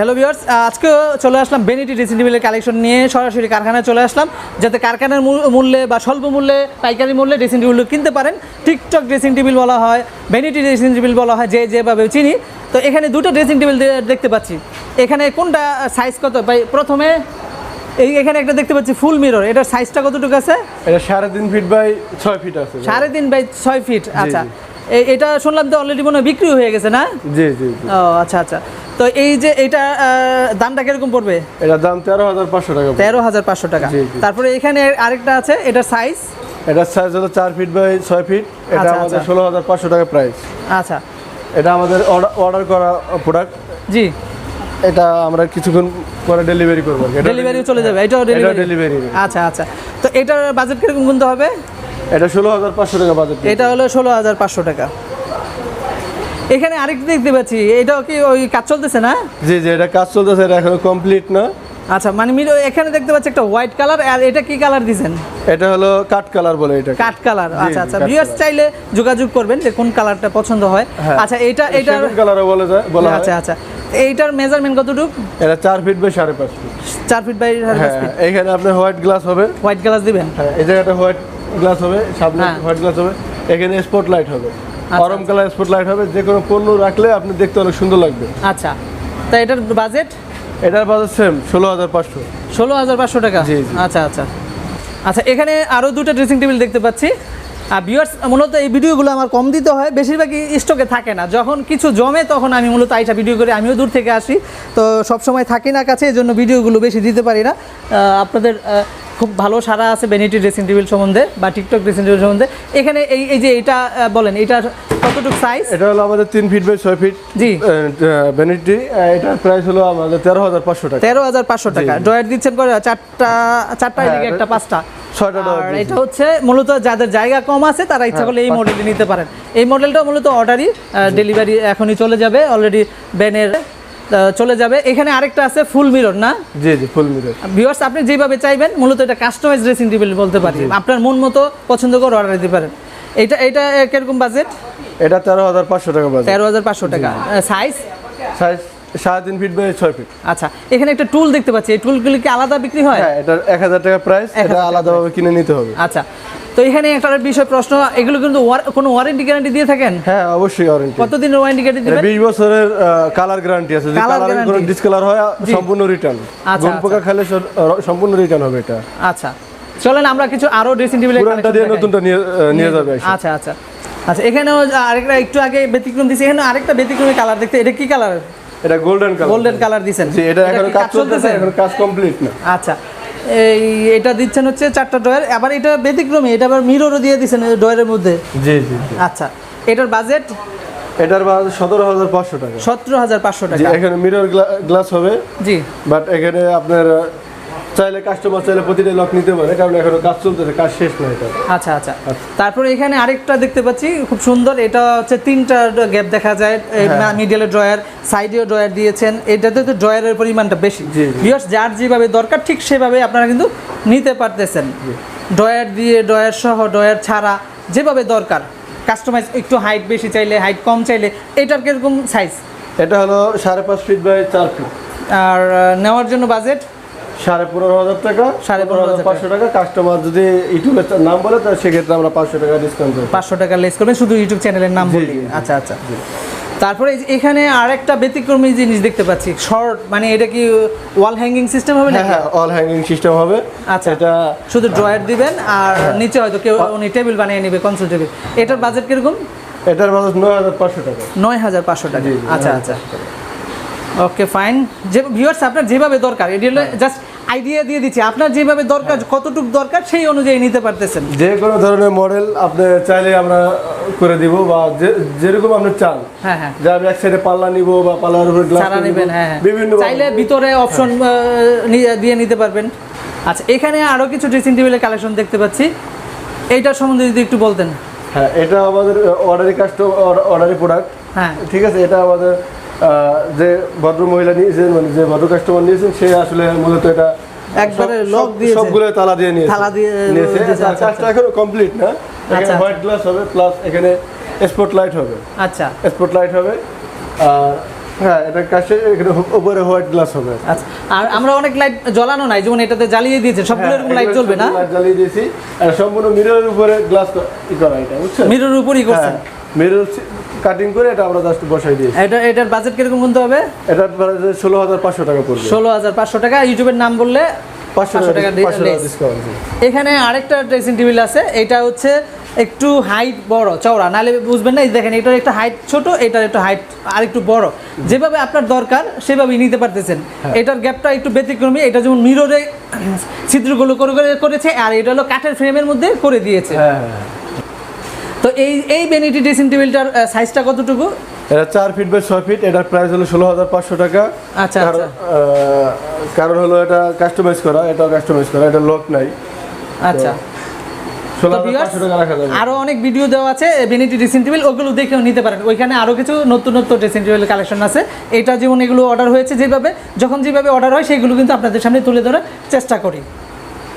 Hello viewers আজকে চলে আসলাম বেনিটি ড্রেসিং টেবিলের কালেকশন নিয়ে সরাসরি কারখানায় চলে আসলাম যাতে কারখানার মূল্যে বা স্বল্প মূল্যে পাইকারি মূল্যে ড্রেসিং টেবিলগুলো কিনতে পারেন। টিকটক ড্রেসিং টেবিল বলা হয় বেনিটি ড্রেসিং টেবিল বলা হয় যে যেভাবে চিনি। তো এখানে দুটো ড্রেসিং টেবিল দেখতে পাচ্ছি। এখানে কোনটা সাইজ কত? ভাই প্রথমে এই এখানে একটা দেখতে পাচ্ছি ফুল মিরর এটার সাইজটা কতটুকু আছে? এটা সাড়ে তিন ফিট বাই ছয় ফিট আছে। সাড়ে তিন বাই ছয় ফিট আচ্ছা। এটা শুনলাম তো অলরেডি মনে হয় বিক্রি হয়ে গেছে না? জি জি। ও আচ্ছা আচ্ছা। তো এই যে এটা দামটা কীরকম পড়বে? এটার দাম তেরো হাজার পাঁচশো টাকা। তেরো হাজার পাঁচশো টাকা। তারপরে এখানে আরেকটা আছে এটার সাইজ এটার সাইজ হলো চার ফিট বাই ছয় ফিট এটা আচ্ছা, আমাদের আচ্ছা। ষোলো হাজার পাঁচশো টাকা প্রাইস আচ্ছা। এটা আমাদের অর্ডার করা প্রোডাক্ট জি। এটা আমরা কিছুক্ষণ পরে ডেলিভারি করব। এটা ডেলিভারি চলে যাবে এটাও এটা ডেলিভারি ডেলিভারি আচ্ছা আচ্ছা। তো এটার বাজেট কীরকম গুনতে হবে? এটা ষোলো হাজার পাঁচশো টাকা বাজেট এটা হলো ষোলো হাজার পাঁচশো টাকা। এখানে আরেকটা দেখতে পাচ্ছি এটাও কি ওই কাজ চলতেছে না? জি জি এটা কাজ চলতেছে এটা এখনও কমপ্লিট না। আচ্ছা মানে মিলো এখানে দেখতে পাচ্ছি একটা হোয়াইট কালার আর এটা কি কালার দিছেন? এটা হলো কাঠ কালার বলে এটা কাঠ কালার আচ্ছা আচ্ছা। ভিউয়ার্স চাইলে যোগাযোগ করবেন যে কোন কালারটা পছন্দ হয়। হ্যাঁ। আচ্ছা এটা এটার কালারও বলে যায় বলা আচ্ছা আচ্ছা। এইটার মেজারমেন্ট কতটুকু? এটা চার ফিট বাই সাড়ে পাঁচ ফিট চার ফিট বাই হ্যাঁ এখানে আপনার হোয়াইট গ্লাস হবে। হোয়াইট গ্লাস দিবেন? হ্যাঁ এই জায়গাটা হোয়াইট গ্লাস হবে সামনে হ্যাঁ। হোয়াইট গ্লাস হবে। এখানে স্পট লাইট হবে। গরম কালার স্পট লাইট হবে যে কোনো পণ্য রাখলে আপনি দেখতে অনেক সুন্দর লাগবে। আচ্ছা। তা এটার বাজেট এটার বাজেট সেম ষোলো হাজার পাঁচশো। ষোলো হাজার পাঁচশো টাকা। আচ্ছা আচ্ছা। আচ্ছা এখানে আরও দুটো ড্রেসিং টেবিল দেখতে পাচ্ছি। আর ভিউয়ার্স মূলত এই ভিডিওগুলো আমার কম দিতে হয় বেশিরভাগই স্টকে থাকে না। যখন কিছু জমে তখন আমি মূলত আইসা ভিডিও করে আমিও দূর থেকে আসি। তো সব সময় থাকি না কাছে এই জন্য ভিডিওগুলো বেশি দিতে পারি না। আপনাদের খুব ভালো সারা আছে বেনিটি ড্রেসিং টেবিল সম্বন্ধে বা টিকটক ড্রেসিং টেবিল সম্বন্ধে। এখানে এই এই যে এটা বলেন এটার কতটুকু সাইজ এটা হলো আমাদের তিন ফিট বাই ছয় ফিট জি। বেনিটি এটার প্রাইস হলো আমাদের তেরো হাজার পাঁচশো টাকা। তেরো হাজার পাঁচশো টাকা। ড্রয়ার দিচ্ছেন করে চারটা চারটা হ্যাঁ, এদিকে একটা পাঁচটা। আর এটা হচ্ছে মূলত যাদের জায়গা কম আছে তারা ইচ্ছা করলে এই মডেলটি নিতে পারেন। এই মডেলটা মূলত অর্ডারই ডেলিভারি এখনই চলে যাবে। অলরেডি ব্যানের চলে যাবে। এখানে আরেকটা আছে ফুল মিরর না? জি জি ফুল মিরর। ভিউয়ার্স আপনি যেভাবে চাইবেন মূলত এটা কাস্টমাইজ ড্রেসিং টেবিল বলতে পারি। আপনার মন মতো পছন্দ করে অর্ডার দিতে পারেন। এটা এটা কীরকম বাজেট এটা তেরো হাজার পাঁচশো টাকা বাজেট তেরো হাজার পাঁচশো টাকা। সাইজ সাইজ সাড়ে তিন ফিট বাই ছয় ফিট আচ্ছা এখানে একটা টুল দেখতে পাচ্ছি। এই টুলগুলি কি আলাদা বিক্রি হয়? হ্যাঁ এক হাজার টাকা প্রাইস এটা আলাদাভাবে কিনে নিতে হবে। আচ্ছা তো এখানে একটা বিষয় প্রশ্ন এগুলো কিন্তু কোনো ওয়ারেন্টি গ্যারান্টি দিয়ে থাকেন? হ্যাঁ অবশ্যই ওয়ারেন্টি কতদিনের ওয়ারেন্টি গ্যারান্টি দিবেন? বিশ বছরের কালার গ্যারান্টি আছে। যদি কালার কোনো ডিসকালার হয় সম্পূর্ণ রিটার্ন আচ্ছা, গুণ পোকা খেলে সম্পূর্ণ রিটার্ন হবে এটা। আচ্ছা চলেন আমরা কিছু আরও ড্রেসিং পুরানটা দিয়ে নতুনটা নিয়ে যাবে আচ্ছা আচ্ছা। আচ্ছা এখানেও আরেকটা একটু আগে ব্যতিক্রম দিছে। এখানে আরেকটা ব্যতিক্রমী কালার দেখতে এটা কি কালার এটা গোল্ডেন কালার গোল্ডেন কালার দিবেন জি এটা এখন কাজ চলতেছে? এখন কাজ কমপ্লিট না। আচ্ছা এই এটা দিচ্ছেন হচ্ছে চারটা ডয়ার আবার এটা ব্যতিক্রমী এটা আবার মিররও দিয়ে দিচ্ছেন ডয়ারের মধ্যে? জি জি। আচ্ছা এটার বাজেট এটার বাজেট সতেরো হাজার পাঁচশো টাকা। সতেরো হাজার পাঁচশো জি টাকা। এখানে মিরর গ্লাস হবে জি। বাট এখানে আপনার চাইলে কাস্টমার চাইলে প্রতিটা লক নিতে পারে কারণ এখনও কাজ চলতেছে কাজ শেষ না এটা। আচ্ছা আচ্ছা। তারপরে এখানে আরেকটা দেখতে পাচ্ছি খুব সুন্দর এটা হচ্ছে তিনটা গ্যাপ দেখা যায়। মিডিয়ালে ড্রয়ার সাইডেও ড্রয়ার দিয়েছেন এটাতে তো ড্রয়ারের পরিমাণটা বেশি। ভিউয়ার্স যার যেভাবে দরকার ঠিক সেভাবে আপনারা কিন্তু নিতে পারতেছেন। ড্রয়ার দিয়ে ড্রয়ার সহ ড্রয়ার ছাড়া যেভাবে দরকার। কাস্টমাইজ একটু হাইট বেশি চাইলে হাইট কম চাইলে এটার কীরকম সাইজ এটা হলো সাড়ে পাঁচ ফিট বাই চার ফিট আর নেওয়ার জন্য বাজেট সাড়ে পনেরো হাজার টাকা সাড়ে পনেরো হাজার পাঁচশো টাকা। কাস্টমার যদি ইউটিউবে নাম বলে তাহলে সেক্ষেত্রে আমরা পাঁচশো টাকা ডিসকাউন্ট দেবো। পাঁচশো টাকা লেস করবেন শুধু ইউটিউব চ্যানেলের নাম জি। আচ্ছা আচ্ছা। তারপরে এখানে আরেকটা ব্যতিক্রমী জিনিস দেখতে পাচ্ছি শর্ট মানে এটা কি ওয়াল হ্যাঙ্গিং সিস্টেম হবে না হ্যাঁ হ্যাঁ অল হ্যাঙ্গিং সিস্টেম হবে। আচ্ছা এটা শুধু ড্রয়ার দিবেন আর নিচে হয়তো কেউ উনি টেবিল বানিয়ে নেবে কনসোল টেবিল এটার বাজেট কীরকম? এটার বাজার নয় হাজার পাঁচশো টাকা। নয় হাজার পাঁচশো টাকা। আচ্ছা আচ্ছা। ওকে ফাইন যে ভিউয়ার্স আপনার যেভাবে দরকার এটি হলো জাস্ট আইডিয়া দিয়ে দিচ্ছি। আপনার যেভাবে দরকার কতটুকু দরকার সেই অনুযায়ী নিতে পারতেছেন। যে কোনো ধরনের মডেল আপনি চাইলে আমরা করে দিব বা যেরকম আপনি চান। হ্যাঁ হ্যাঁ। যে আমি এক সাইডে পাল্লা নিব বা পাল্লার উপরে গ্লাস নেবেন হ্যাঁ হ্যাঁ। বিভিন্ন চাইলে ভিতরে অপশন দিয়ে নিতে পারবেন। আচ্ছা এখানে আরও কিছু ড্রেসিং টেবিলের কালেকশন দেখতে পাচ্ছি। এইটার সম্বন্ধে যদি একটু বলতেন। হ্যাঁ এটা আমাদের অর্ডারি কাস্টমার অর্ডারি প্রোডাক্ট হ্যাঁ। ঠিক আছে এটা আমাদের যে ভদ্র মহিলা নিয়েছেন মানে যে ভদ্র কাস্টমার নিয়েছেন সে আসলে মূলত এটা একবারে সব- lock সবগুলো তালা দিয়ে নিয়েছে। তালা দিয়ে নিয়েছে। তার কাজটা এখনও কমপ্লিট না। এখানে। হোয়াইট গ্লাস হবে প্লাস এখানে স্পট হবে। আচ্ছা। স্পট হবে। আর হ্যাঁ এটা কাছে এখানে উপরে হোয়াইট গ্লাস হবে। আচ্ছা। আর আমরা অনেক লাইট জ্বালানো নাই যেমন এটাতে জ্বালিয়ে দিয়েছে সবগুলো হ্যাঁ, এরকম লাইট জ্বলবে না? জ্বালিয়ে দিয়েছি। আর সম্পূর্ণ মিররের উপরে গ্লাস করা এটা বুঝছেন? মিরর উপরই করছেন? হ্যাঁ কাটিং করে এটা আমরা জাস্ট বসাই দিয়েছি। এটা এটার বাজেট কীরকম গুনতে হবে? এটা ষোলো হাজার পাঁচশো টাকা পড়বে। ষোলো হাজার পাঁচশো টাকা ইউটিউবের নাম বললে পাঁচশো টাকা এখানে আরেকটা ড্রেসিং টেবিল আছে এটা হচ্ছে একটু হাইট বড় চওড়া। নাহলে বুঝবেন না দেখেন এটার একটা হাইট ছোট এটার একটু হাইট আর একটু বড়। যেভাবে আপনার দরকার সেভাবেই নিতে পারতেছেন। হ্যাঁ। এটার গ্যাপটা একটু ব্যতিক্রমী এটা যেমন মিররে ছিদ্রগুলো করে করে করেছে আর এটা হলো কাঠের ফ্রেমের মধ্যে করে দিয়েছে। হ্যাঁ হ্যাঁ। তো এই এই বেনিটি ড্রেসিং টেবিলটার সাইজটা কতটুকু? এটা চার ফিট বাই ছয় ফিট এটার প্রাইস হলো ষোলো হাজার পাঁচশো টাকা। আচ্ছা, কারণ, আচ্ছা। কারণ হলো এটা কাস্টমাইজ করা এটাও কাস্টমাইজ করা এটা লক নাই। আচ্ছা। আরও অনেক ভিডিও দেওয়া আছে বেনিটি ড্রেসিং টেবিল ওগুলো দেখেও নিতে পারেন। ওইখানে আরও কিছু নতুন নতুন ড্রেসিং টেবিল কালেকশন আছে। এটা যেমন এগুলো অর্ডার হয়েছে যেভাবে যখন যেভাবে অর্ডার হয় সেগুলো কিন্তু আপনাদের সামনে তুলে ধরার চেষ্টা করি।